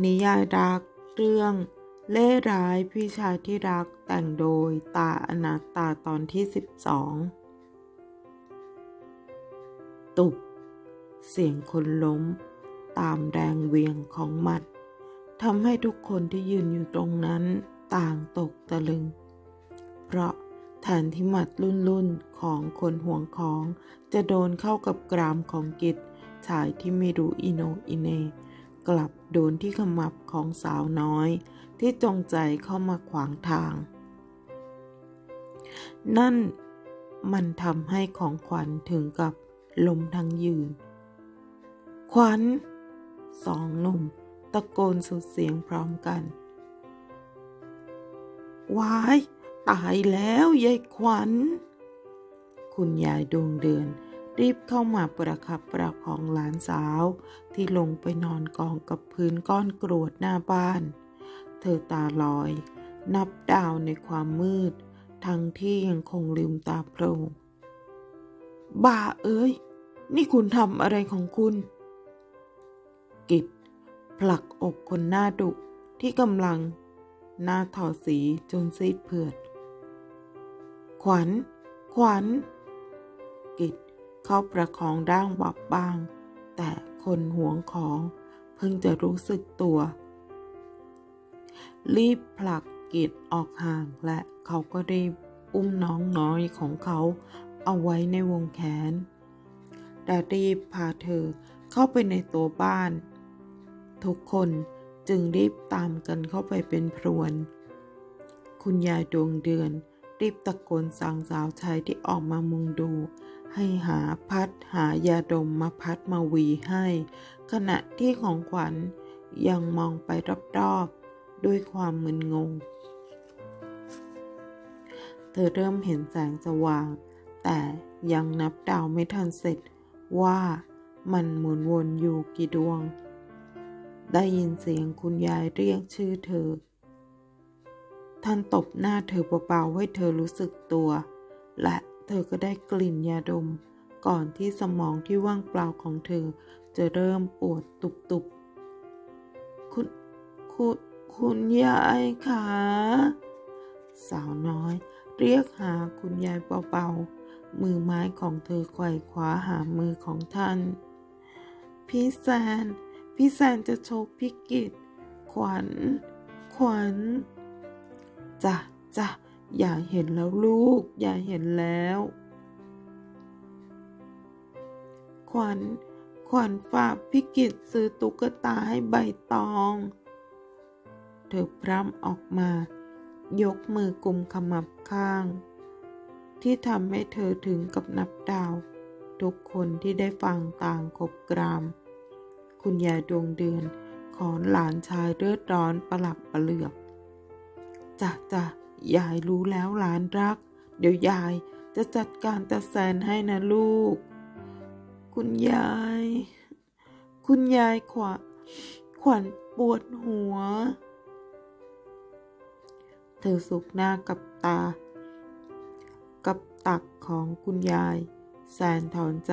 นิยายรักเรื่อง เล่ร้ายพี่ชายที่รักแต่งโดยตาอนัตาตอนที่ 12 ตุบเสียงคนล้ม ตามแรงเวียงของหมัดทำให้ทุกคนที่ยืนอยู่ตรงนั้นต่างตกตะลึง เพราะแทนที่หมัดรุ่นๆของคนห่วงของ จะโดนเข้ากับกรามของกิจชายที่ไม่รู้อิโนอิเน กลับโดนที่ขมับของสาวน้อย ที่จงใจเข้ามาขวางทาง นั่นมันทำให้ของขวัญถึงกับลมทั้งยืน ขวัญสองหนุ่ม ตะโกนสุดเสียงพร้อมกันวายตายแล้วยายขวัญ คุณยายดวงเดือน รีบเข้ามาประคับประคองหลานสาว ที่ลงไปนอนกองกับพื้นก้อนกรวดหน้าบ้าน เธอตาลอย นับดาวในความมืด ทั้งที่ยังคงลืมตาโพรงบ้าเอ้ย นี่คุณทำอะไรของคุณ กิจผลักอกคนหน้าดุที่กำลัง หน้าถอดสีจนซีดเผือด ขวัญ ขวัญ กิจ เขาประคองร่างบอบบาง แต่คนหวงของเพิ่งจะรู้สึกตัว รีบผลักกิจออกห่างและเขาก็รีบอุ้มน้องน้อยของเขาเอาไว้ในวงแขนแต่รีบพาเธอเข้าไปในตัวบ้าน ทุกคนจึงรีบตามกันเข้าไปเป็นพรวน คุณยายดวงเดือนรีบตะโกนสั่งสาวชายที่ออกมามุงดู ให้หาพัดหายาดมมาพัดมาวีให้ ขณะที่ของขวัญยังมองไปรอบๆ ด้วยความมึนงง เธอเริ่มเห็นแสงสว่าง แต่ยังนับดาวไม่ทันเสร็จว่ามันหมุนวนอยู่กี่ดวง ได้ยินเสียงคุณยายเรียกชื่อเธอ ท่านตบหน้าเธอเบาๆให้เธอรู้สึกตัว และ เธอก็ได้กลิ่นยาดม ก่อนที่สมองที่ว่างเปล่าของเธอ จะเริ่มปวดตุบๆ คุณคุณคุณยายคะสาวน้อย เรียกหาคุณยายเบาๆ มือไม้ของเธอไขว่คว้าหามือของท่าน พี่แซน พี่แซนจะโชกพี่กิตขวัญ ขวัญจ้ะจ้ะ อย่าเห็นแล้วลูก อย่าเห็นแล้ว ขวัญ ขวัญฝากพี่กิตซื้อตุ๊กตาให้ใบตอง เธอพร่ำออกมา ยกมือกุมขมับข้าง ที่ทำให้เธอถึงกับนับดาว ทุกคนที่ได้ฟังต่างขบกราม คุณยายดวงเดือน ขอหลานชายเลือดร้อนประหลับประเหลือกจ้ะจ้ะ ยายรู้แล้วหลานรัก เดี๋ยวยายจะจัดการตาแซนให้นะลูก คุณยาย คุณยายขวาขวัญปวดหัว เธอสุกหน้ากับตา กับตักของคุณยายแซนถอนใจ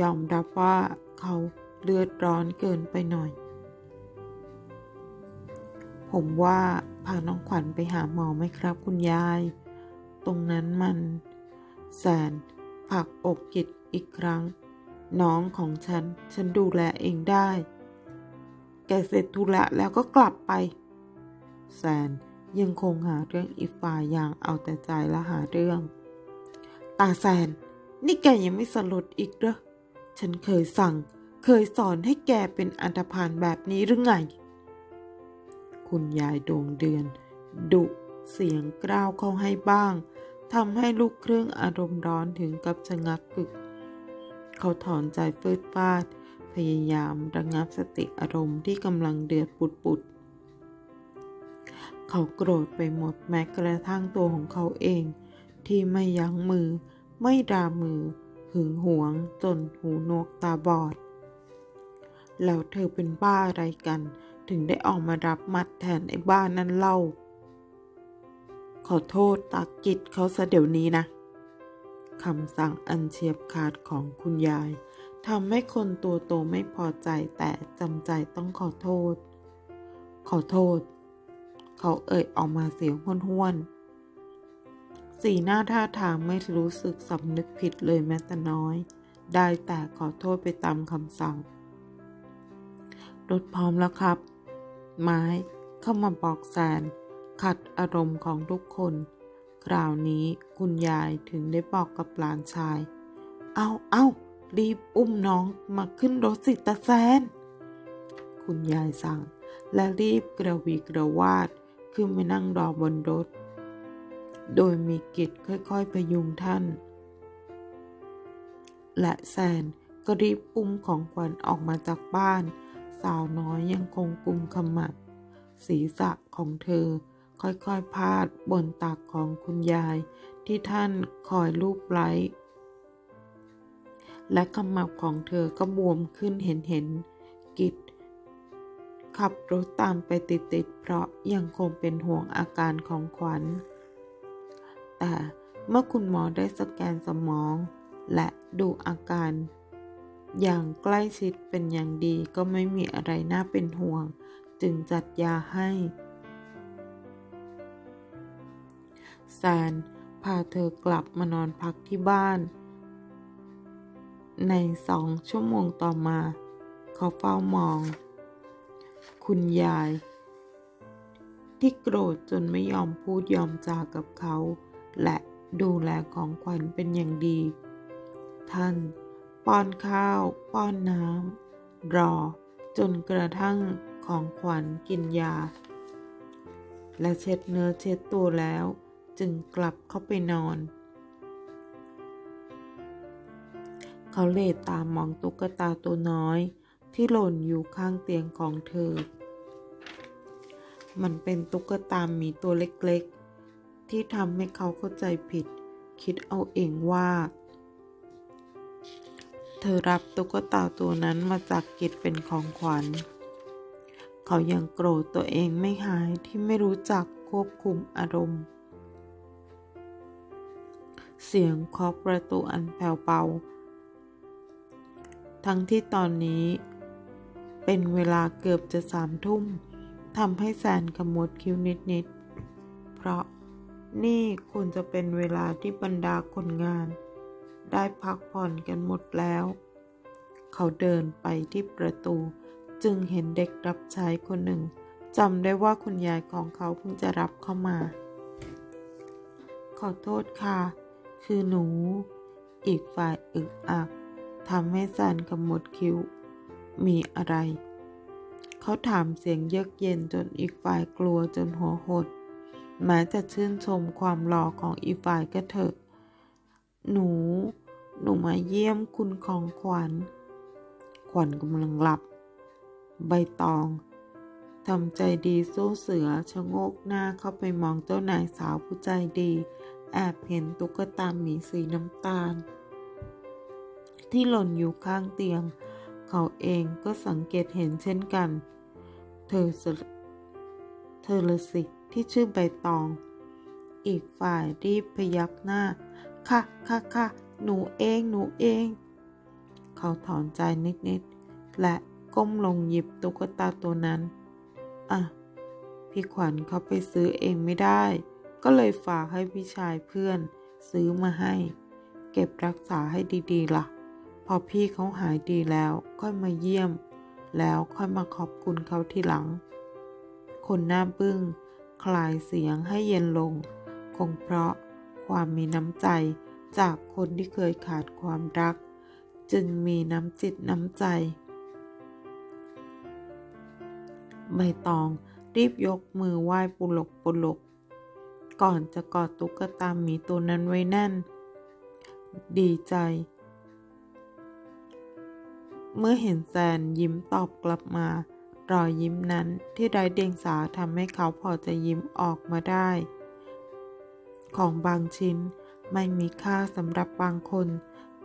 ยอมรับว่าเขาเลือดร้อนเกินไปหน่อย ผมว่าพาน้องขวัญไปหาหมอไหมครับคุณยาย ตรงนั้นมัน แสน ผักอกกิดอีกครั้ง น้องของฉัน ฉันดูแลเองได้ แกเสร็จธุระแล้วก็กลับไป แสนยังคงหาเรื่องอีฝ่ายอย่างเอาแต่ใจและหาเรื่อง ตาแซนนี่แกยังไม่สลดอีกเหรอ ฉันเคยสั่ง เคยสอนให้แกเป็นอันธพาลแบบนี้หรือไง คุณยายดวงเดือน ดุเสียงกล้าวเข้าให้บ้างทำให้ลูกเครื่องอารมณ์ร้อนถึงกับชะงักกึก เขาถอนใจฟืดฟาด พยายามระงับสติอารมณ์ที่กำลังเดือดปุดปุดๆเขาโกรธไปหมดแม้กระทั่งตัวของเขาเอง ที่ไม่ยั้งมือ ไม่ดามือ หึงหวงจนหูนวกตาบอด แล้วเธอเป็นบ้าอะไรกัน ถึงได้ออกมารับมัดแทนไอ้บ้านนั่นเล่า ขอโทษตากิจเขาซะเดี๋ยวนี้นะคำสั่งอันเฉียบขาดของคุณยายทำให้คนตัวโตไม่พอใจแต่จำใจต้องขอโทษ ขอโทษ เขาเอ่ยออกมาเสียงห้วนๆ สีหน้าท่าทางไม่รู้สึกสำนึกผิดเลยแม้แต่น้อย ได้แต่ขอโทษไปตามคำสั่ง รถพร้อมแล้วครับ ไม้เข้ามาบอกแซน ขัดอารมณ์ของทุกคน คราวนี้คุณยายถึงได้บอกกับหลานชาย เอาเอารีบอุ้มน้องมาขึ้นรถสิตาแซน คุณยายสั่ง และรีบกระวีกระวาดขึ้นไปนั่งรอบนรถ โดยมีกิจค่อยๆพยุงท่าน และแซนก็รีบอุ้มของขวัญออกมาจากบ้าน สาวน้อยยังคงกุมขมับ ศีรษะของเธอ ค่อยๆพาดบนตักของคุณยาย ที่ท่านคอยลูบไล้ และขมับของเธอก็บวมขึ้นเห็นเห็นๆกิจขับรถตามไปติดๆเพราะยังคงเป็นห่วงอาการของขวัญ แต่เมื่อคุณหมอได้สแกนสมอง และดูอาการ อย่างใกล้ชิดเป็นอย่างดีก็ไม่มีอะไรน่าเป็นห่วง จึงจัดยาให้แซนพาเธอกลับมานอนพักที่บ้าน ในสองชั่วโมงต่อมา เขาเฝ้ามอง คุณยาย ที่โกรธจนไม่ยอมพูดยอมจากับเขา และดูแลของขวัญเป็นอย่างดี ท่าน ป้อนข้าว ป้อนน้ำ รอ จนกระทั่งของขวัญกินยา และเช็ดเนื้อเช็ดตัวแล้ว จึงกลับเข้าไปนอน เขาเลดตามมองตุ๊กตาตัวน้อย ที่หล่นอยู่ข้างเตียงของเธอ มันเป็นตุ๊กตาหมีตัวเล็กๆ ที่ทำให้เขาเข้าใจผิด คิดเอาเองว่า เธอรับตุ๊กตาตัวนั้นมาจากกิจเป็นของขวัญ เขายังโกรธตัวเองไม่หายที่ไม่รู้จักควบคุมอารมณ์ เสียงเคาะประตูอันแผ่วเบา ทั้งที่ตอนนี้ เป็นเวลาเกือบจะสามทุ่มทำให้แซนขมวดคิ้วนิดๆ เพราะนี่ควรจะเป็นเวลาที่บรรดาคนงาน ได้พักผ่อนกันหมดแล้ว เขาเดินไปที่ประตู จึงเห็นเด็กรับใช้คนหนึ่งจำได้ว่าคุณยายของเขาเพิ่งจะรับเข้ามา ขอโทษค่ะ คือหนู อีกฝ่ายอึกอักทำให้แซนขมวดคิ้ว มีอะไร เขาถามเสียงเยือกเย็นจนอีกฝ่ายกลัวจนหัวหดแม้จะชื่นชมความหล่อของอีกฝ่ายก็เถอะ หนู หนูมาเยี่ยมคุณของขวัญ ขวัญกำลังหลับ ใบตองทำใจดีสู้เสือชะโงกหน้าเข้าไปมองเจ้านายสาวผู้ใจดี แอบเห็นตุ๊กตาหมีสีน้ำตาล ที่หล่นอยู่ข้างเตียง เขาเองก็สังเกตเห็นเช่นกัน เธอเธอละสิที่ชื่อใบตอง อีกฝ่ายรีบพยักหน้า ค่ะค่ะค่ะ หนูเอง หนูเอง เขาถอนใจนิดๆ และก้มลงหยิบตุ๊กตาตัวนั้น อะ พี่ขวัญเขาไปซื้อเองไม่ได้ ก็เลยฝากให้พี่ชายเพื่อนซื้อมาให้ เก็บรักษาให้ดีๆล่ะ พอพี่เขาหายดีแล้วค่อยมาเยี่ยม แล้วค่อยมาขอบคุณเขาทีหลัง คนหน้าบึ้งคลายเสียงให้เย็นลง คงเพราะความมีน้ำใจ จากคนที่เคยขาดความรัก จึงมีน้ำจิตน้ำใจ ใบตองรีบยกมือไหว้ปุลกปุลก ก่อนจะกอดตุ๊กตาหมีตัวนั้นไว้แน่น ดีใจ เมื่อเห็นแซนยิ้มตอบกลับมารอยยิ้มนั้นที่ไร้เดียงสาทำให้เขาพอจะยิ้มออกมาได้ ของบางชิ้น ไม่มีค่าสำหรับบางคน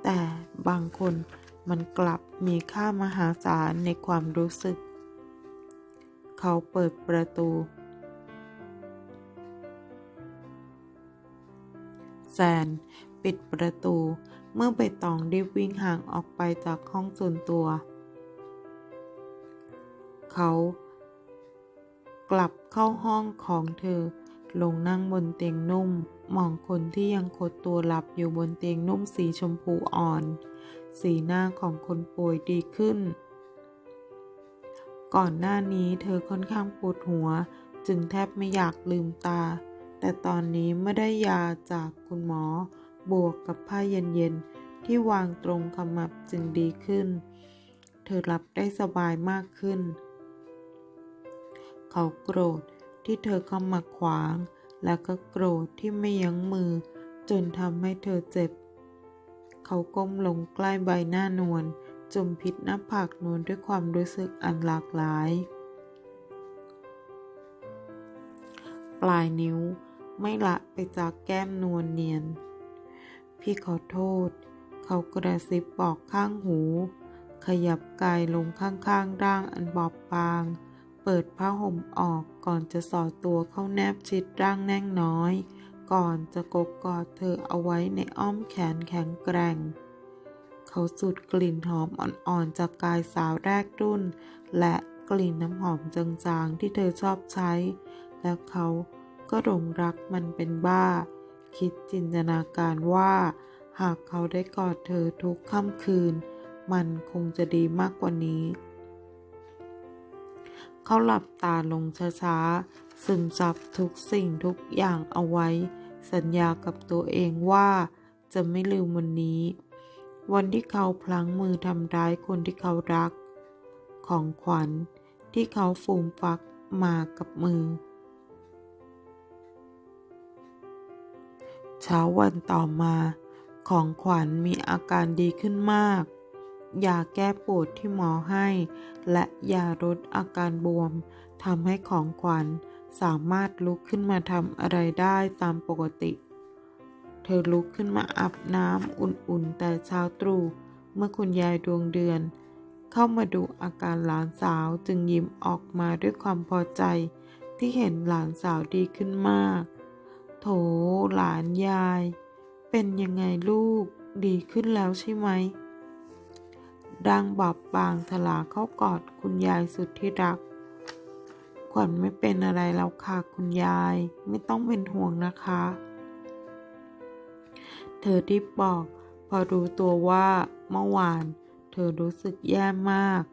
แต่บางคนมันกลับมีค่ามหาศาลในความรู้สึก เขาเปิดประตู แซนปิดประตูเมื่อใบตองรีบวิ่งห่างออกไปจากห้องส่วนตัว เขากลับเข้าห้องของเธอลงนั่งบนเตียงนุ่ม มองคนที่ยังคดตัวหลับอยู่บนเตียงนุ่มสีชมพูอ่อน สีหน้าของคนป่วยดีขึ้น ก่อนหน้านี้เธอค่อนข้างปวดหัว จึงแทบไม่อยากลืมตา แต่ตอนนี้เมื่อได้ยาจากคุณหมอ บวกกับผ้าเย็นๆ ที่วางตรงขมับจึงดีขึ้น เธอหลับได้สบายมากขึ้น เขาโกรธที่เธอเข้ามาขวาง แล้วก็โกรธที่ไม่ยั้งมือ จนทำให้เธอเจ็บ เขาก้มลงใกล้ใบหน้านวลจมพิษหน้าผากนวลด้วยความรู้สึกอันหลากหลาย ปลายนิ้วไม่ละไปจากแก้มนวลเนียน พี่ขอโทษ เขากระซิบบอกข้างหู ขยับกายลงข้างๆร่างอันบอบบาง เปิดผ้าห่มออกก่อนจะสอดตัวเข้าแนบชิดร่างแน่งน้อย ก่อนจะกกกอดเธอเอาไว้ในอ้อมแขนแข็งแกร่ง เขาสูดกลิ่นหอมอ่อนๆจากกายสาวแรกรุ่น และกลิ่นน้ำหอมจางๆที่เธอชอบใช้ แล้วเขาก็หลงรักมันเป็นบ้า คิดจินตนาการว่า หากเขาได้กอดเธอทุกค่ำคืน มันคงจะดีมากกว่านี้ เขาหลับตาลงช้าๆ ซึมซับทุกสิ่งทุกอย่างเอาไว้ สัญญากับตัวเองว่าจะไม่ลืมวันนี้ วันที่เขาพลั้งมือทำร้ายคนที่เขารัก ของขวัญที่เขาฟูมฟักมากับมือ เช้าวันต่อมา ของขวัญมีอาการดีขึ้นมาก ยาแก้ปวดที่หมอให้ และยาลดอาการบวมทำให้ของขวัญสามารถลุกขึ้นมาทำอะไรได้ตามปกติ เธอลุกขึ้นมาอาบน้ำอุ่นๆ แต่เช้าตรู่เมื่อคุณยายดวงเดือน เข้ามาดูอาการหลานสาวจึงยิ้มออกมาด้วยความพอใจ ที่เห็นหลานสาวดีขึ้นมาก โถหลานยาย เป็นยังไงลูกดีขึ้นแล้วใช่ไหม ดังบอบบางถลาเข้ากอดคุณยายสุดที่รัก ขวัญไม่เป็นอะไรแล้วค่ะคุณยายไม่ต้องเป็นห่วงนะคะ เธอรีบบอก พอรู้ตัวว่าเมื่อวาน เธอรู้สึกแย่มาก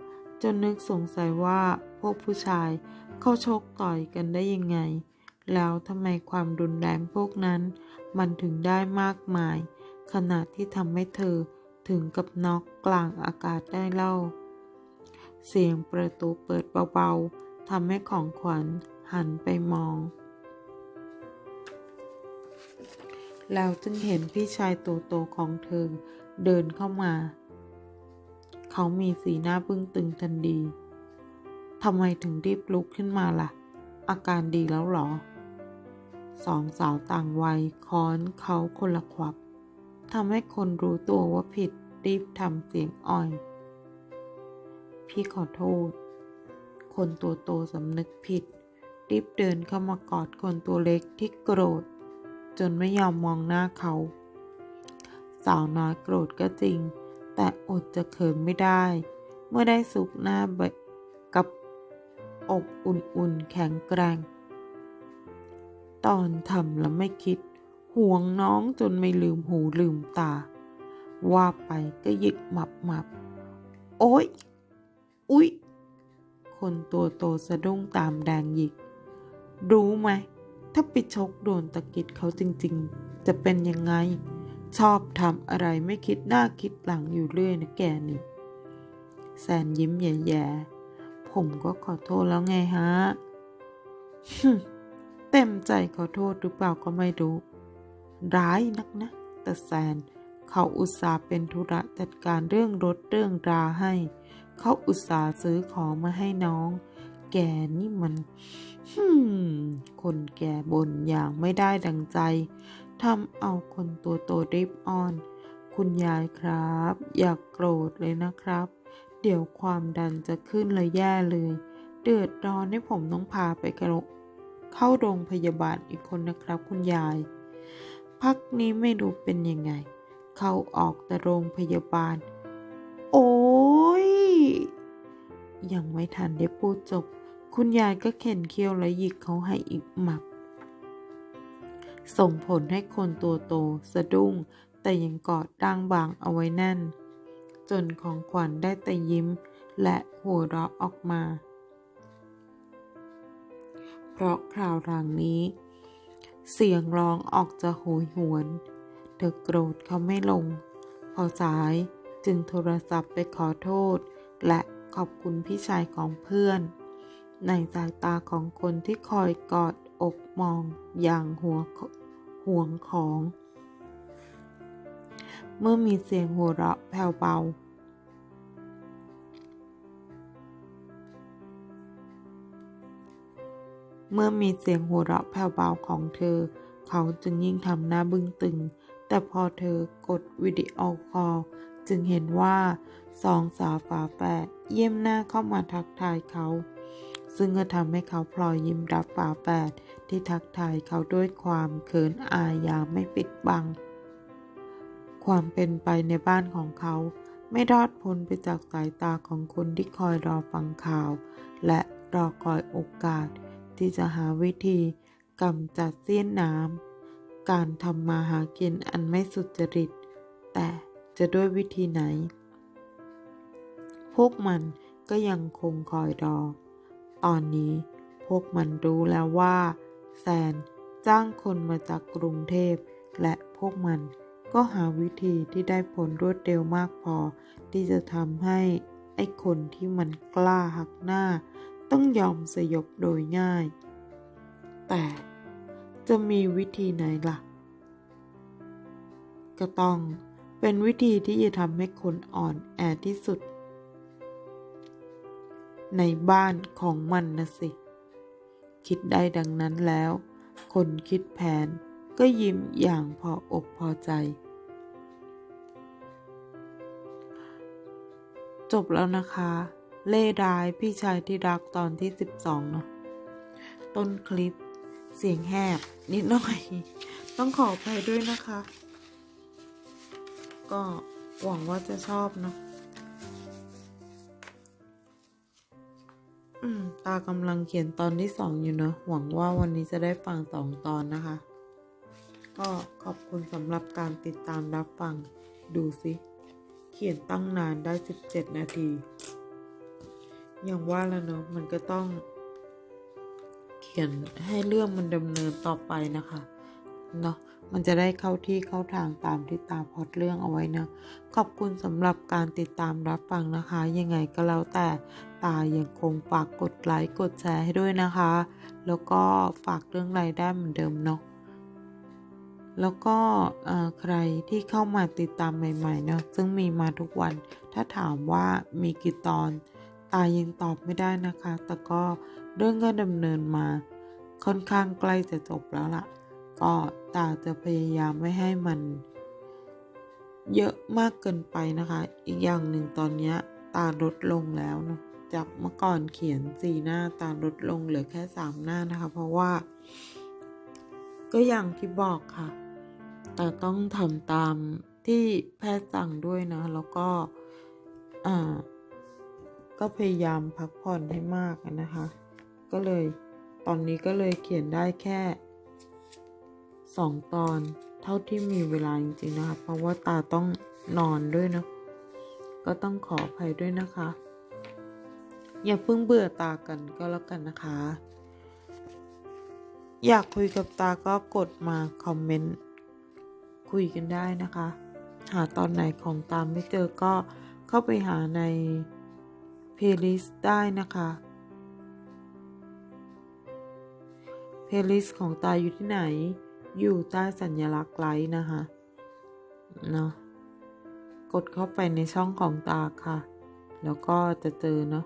จนนึกสงสัยว่าพวกผู้ชายเขาชกต่อยกันได้ยังไง แล้วทำไมความรุนแรงพวกนั้น มันถึงได้มากมาย ขนาดที่ทำให้เธอ ถึงกับน็อกกลางอากาศได้เล่า เสียงประตูเปิดเบาๆทำให้ของขวัญหันไปมองแล้วจึงเห็นพี่ชายโตโตๆของเธอเดินเข้ามา เขามีสีหน้าบึ้งตึงทันดีทำไมถึงรีบลุกขึ้นมาล่ะ อาการดีแล้วหรอ สองสาวต่างวัยค้อนเขาคนละควับ ทำให้คนรู้ตัวว่าผิดรีบทำเสียงอ่อย พี่ขอโทษ คนตัวโตสำนึกผิด รีบเดินเข้ามากอดคนตัวเล็กที่โกรธ จนไม่ยอมมองหน้าเขา สาวน้อยโกรธก็จริง แต่อดจะเขินไม่ได้ เมื่อได้สุกหน้าบกับอกอุ่นๆแข็งแกร่ง ตอนทำแล้วไม่คิด ห่วงน้องจนไม่ลืมหูลืมตา ว่าไปก็หยิกหมับหมับ โอ๊ย อุ๊ย คนตัวโตสะดุ้งตามแดงหยิก รู้ไหม ถ้าไปชกโดนตะกิดเขาจริงๆ จะเป็นยังไง ชอบทำอะไรไม่คิดหน้าคิดหลังอยู่เรื่อยนะแกนี่แซนยิ้มแย่ๆ ผมก็ขอโทษแล้วไงฮะ เต็มใจขอโทษหรือเปล่าก็ไม่รู้ ร้ายนักนะแต่แซน เขาอุตส่าห์เป็นธุระจัดการเรื่องรถเรื่องราให้ เขาอุตส่าห์ซื้อของมาให้น้อง แกนี่มันฮึมคนแก่บนอย่างไม่ได้ดังใจทำเอาคนตัวโตรีบอ้อน คุณยายครับ อย่ากโกรธเลยนะครับ เดี๋ยวความดันจะขึ้นเลยแย่เลย เดือดร้อนให้ผมต้องพาไปกระเข้าโรงพยาบาลอีกคนนะครับคุณยาย พักนี้ไม่รู้เป็นยังไง เขาออกแต่โรงพยาบาล โอ้ย ยังไม่ทันได้พูดจบ คุณยายก็เข็นเคี้ยวและหยิกเขาให้อีกหมับ ส่งผลให้คนตัวโตสะดุ้ง แต่ยังกอดด่างบางเอาไว้แน่น จนของขวัญได้แต่ยิ้มและหัวเราะออกมา เพราะคราวหลังนี้ เสียงร้องออกจะโหยหวน เธอโกรธเขาไม่ลง พอสายจึงโทรศัพท์ไปขอโทษ และขอบคุณพี่ชายของเพื่อน ในสายตาของคนที่คอยกอดอกมองอย่างหัวห่วงของ เมื่อมีเสียงหัวเราะแผ่วเบา เมื่อมีเสียงหัวเราะแผ่วเบาของเธอ เขาจึงยิ่งทำหน้าบึ้งตึง แต่พอเธอกดวิดีโอคอลจึงเห็นว่าสองสาวฝาแฝดเยี่ยมหน้าเข้ามาทักทายเขา ซึ่งก็ทำให้เขาพลอยยิ้มรับฝาแฝดที่ทักทายเขาด้วยความเขินอายอย่างไม่ปิดบัง ความเป็นไปในบ้านของเขา ไม่รอดพ้นไปจากสายตาของคนที่คอยรอฟังข่าว และรอคอยโอกาส ที่จะหาวิธีกำจัดเสี้ยนน้ำการทำมาหากินอันไม่สุจริต แต่จะด้วยวิธีไหน พวกมันก็ยังคงคอยรอ ตอนนี้พวกมันรู้แล้วว่า แซนจ้างคนมาจากกรุงเทพ และพวกมันก็หาวิธีที่ได้ผลรวดเร็วมากพอ ที่จะทำให้ไอ้คนที่มันกล้าหักหน้า ต้องยอมสยบโดยง่าย แต่จะมีวิธีไหนล่ะ ก็ต้องเป็นวิธีที่จะทำให้คนอ่อนแอที่สุด ในบ้านของมันนะสิ คิดได้ดังนั้นแล้ว คนคิดแผนก็ยิ้มอย่างพออกพอใจ จบแล้วนะคะ เล่ดายพี่ชายที่รักตอนที่ 12 เนาะต้นคลิปเสียงแหบนิดหน่อย ต้องขออภัยด้วยนะคะ ก็หวังว่าจะชอบเนาะอืมตากำลังเขียนตอนที่สองอยู่เนอะหวังว่าวันนี้จะได้ฟังสองตอนนะคะ ก็ขอบคุณสำหรับการติดตามรับฟัง ดูสิ เขียนตั้งนานได้ 17 นาที อย่างว่าแล้วเนอะมันก็ต้อง เขียนให้เรื่องมันดำเนินต่อไปนะคะเนาะมันจะได้เข้าที่เข้าทางตามที่ตามพอดเรื่องเอาไว้นะ ขอบคุณสำหรับการติดตามรับฟังนะคะ ยังไงก็แล้วแต่ตายังคงฝากกดไลค์กดแชร์ให้ด้วยนะคะ แล้วก็ฝากเรื่องรายได้เหมือนเดิมเนาะแล้วก็ใครที่เข้ามาติดตามใหม่ๆเนาะซึ่งมีมาทุกวัน ถ้าถามว่ามีกี่ตอน ตายังตอบไม่ได้นะคะ แต่ก็เรื่องก็ดำเนินมา ค่อนข้างใกล้จะจบแล้วล่ะ ก็ตาจะพยายามไม่ให้มัน เยอะมากเกินไปนะคะ อีกอย่างหนึ่งตอนนี้ตาลดลงแล้วเนาะจากเมื่อก่อนเขียนสี่หน้าตาลดลงเหลือแค่สามหน้านะคะ เพราะว่า ก็อย่างที่บอกค่ะ แต่ต้องทำตามที่แพทย์สั่งด้วยนะ แล้วก็อ่า ก็พยายามพักผ่อนให้มากนะคะ ก็เลยตอนนี้ก็เลยเขียนได้แค่สองตอนเท่าที่มีเวลาจริงๆนะคะ เพราะว่าตาต้องนอนด้วยนะ ก็ต้องขออภัยด้วยนะคะ อย่าเพิ่งเบื่อตากันก็แล้วกันนะคะ อยากคุยกับตาก็กดมาคอมเมนต์คุยกันได้นะคะ หาตอนไหนของตามไม่เจอก็เข้าไปหาใน เพลย์ลิสต์ได้นะคะเพลย์ลิสต์ของตาอยู่ที่ไหน อยู่ใต้สัญลักษณ์ไลค์นะคะเนาะกดเข้าไปในช่องของตาค่ะ แล้วก็จะเจอเนาะ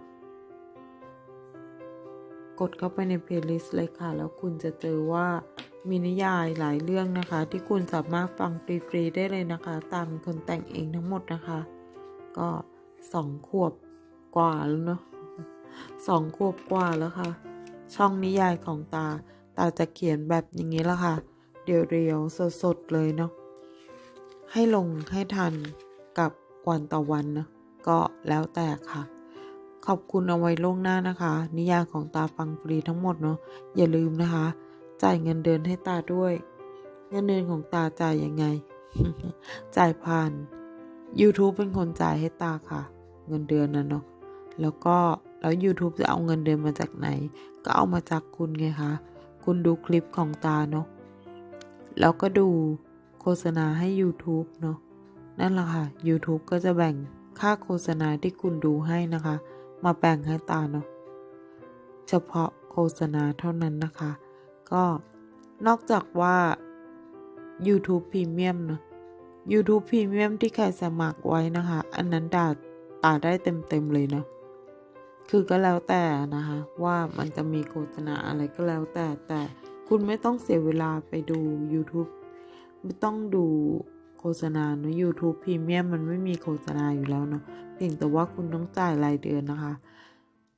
กดเข้าไปในเพลย์ลิสต์เลยค่ะ แล้วคุณจะเจอว่ามีนิยายหลายเรื่องนะคะ ที่คุณสามารถฟังฟรี ๆ ได้เลยนะคะ ตามคนแต่งเองทั้งหมดนะคะ ก็สองขวบ กว่าแล้วเนาะสองขวบกว่าแล้วค่ะ ช่องนิยายของตา ตาจะเขียนแบบอย่างนี้ละค่ะ เรียวๆสดๆเลยเนาะให้ลงให้ทันกับวันต่อวันนะก็แล้วแต่ค่ะ ขอบคุณเอาไว้ล่วงหน้านะคะ นิยายของตาฟังฟรีทั้งหมดเนาะอย่าลืมนะคะ จ่ายเงินเดือนให้ตาด้วย เงินเดือนของตาจ่ายยังไง จ่ายผ่าน YouTube เป็นคนจ่ายให้ตาค่ะ เงินเดือนนะเนาะ แล้วก็แล้ว YouTube จะเอาเงินเดือนมาจากไหน ก็เอามาจากคุณไงคะ คุณดูคลิปของตาเนาะ แล้วก็ดูโฆษณาให้ YouTube เนาะ นั่นแหละค่ะ YouTube ก็จะแบ่งค่าโฆษณาที่คุณดูให้นะคะ มาแบ่งให้ตาเนาะ เฉพาะโฆษณาเท่านั้นนะคะ ก็นอกจากว่า YouTube Premium เนอะ YouTube Premium ที่ใครสมัครไว้นะคะ อันนั้นดาตาได้เต็มๆเลยเนาะ คือก็แล้วแต่นะคะ ว่ามันจะมีโฆษณาอะไรก็แล้วแต่แต่คุณไม่ต้องเสียเวลาไปดู YouTube ไม่ต้องดูโฆษณาเนอะ YouTube Premium มันไม่มีโฆษณาอยู่แล้วเนาะเพียงแต่ว่าคุณต้องจ่ายรายเดือนนะคะ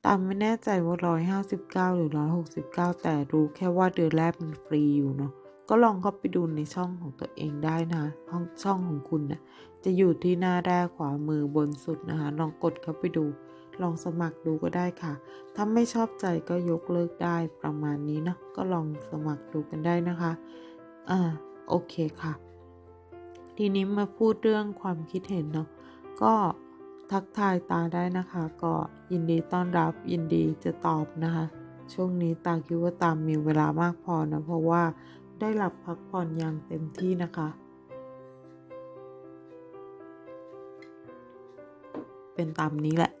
ตามไม่แน่ใจว่าร้อยห้าสิบเก้าหรือร้อยหกสิบเก้าแต่รู้แค่ว่าเดือนแรกมันฟรีอยู่เนาะก็ลองเข้าไปดูในช่องของตัวเองได้นะคะห้องช่องของคุณเนี่ยจะอยู่ที่หน้าแรกขวามือบนสุดนะคะลองกดเข้าไปดู ลองสมัครดูก็ได้ค่ะ ถ้าไม่ชอบใจก็ยกเลิกได้ประมาณนี้เนาะก็ลองสมัครดูกันได้นะคะอ่าโอเคค่ะ ทีนี้มาพูดเรื่องความคิดเห็นเนาะก็ทักทายตาได้นะคะ ก็ยินดีต้อนรับยินดีจะตอบนะคะ ช่วงนี้ตาคิดว่าตามมีเวลามากพอนะเพราะว่าได้หลับพักผ่อนอย่างเต็มที่นะคะ เป็นตามนี้แหละ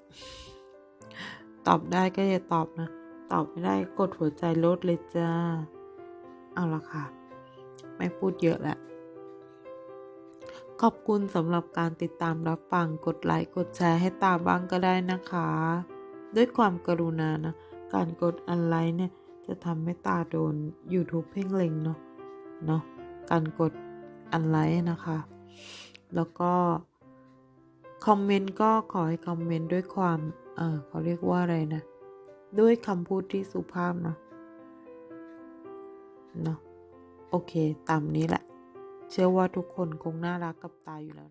ตอบได้ก็อย่าตอบนะ ตอบไม่ได้กดหัวใจลดเลยจ้า เอาละค่ะ ไม่พูดเยอะแล้วขอบคุณสำหรับการติดตามรับฟัง กดไลค์กดแชร์ให้ตาบ้างก็ได้นะคะ ด้วยความกรุณานะ การกดอันไลค์เนี่ย จะทำให้ตาโดน YouTube เพ่งเล็งเนาะเนาะการกดอันไลค์นะคะ แล้วก็ คอมเมนต์ก็ขอให้คอมเมนต์ด้วยความเออเขาเรียกว่าอะไรนะ ด้วยคำพูดที่สุภาพเนาะเนาะโอเค ตามนี้แหละ เชื่อว่าทุกคนคงน่ารักกับตาอยู่แล้วนะ